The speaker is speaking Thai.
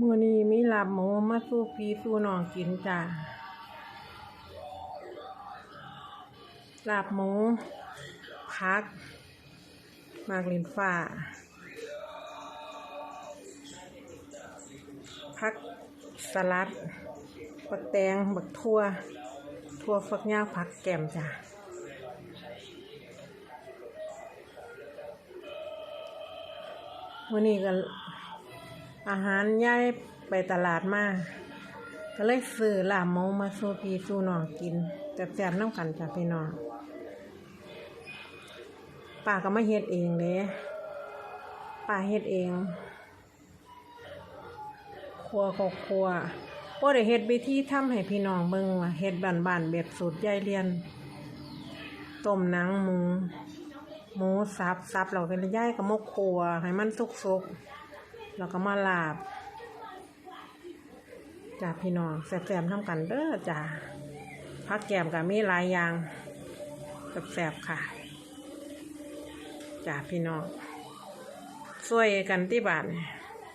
มื้อนี้มีลาบหมูมาสู่พี่สู่น้องกินจ้าลาบหมูผัก มากลินฟ้าผักสลัดบักแตงบักทั่ว ทั่วฝักยาวผักแก้มจ้ามื้อนี้ก็ อาหารย้ายไปตลาดมาก็เลยซื้อลาบหมูมาสู่พี่สู่น้องกินแต่แซ่บๆน้ำกันจ้ะพี่น้องป้าก็มาเฮ็ดเองเด้ป้าเฮ็ดเองครัวก็ครัวบ่ได้เฮ็ดวิธีทำให้พี่น้องเบิ่งว่าเฮ็ดบ้านๆแบบสูตรยายเรียนต้มหนังหมูหมูสับสับแล้วก็ย้ายก็มกครัวให้มันสุกๆ แล้วก็มาลาบจ้าพี่น้องแสบๆทำกันเด้อจ้าผักแกมกับมีหลายอย่างแสบๆค่ะจ้าพี่น้องช่วยกันที่บ้าน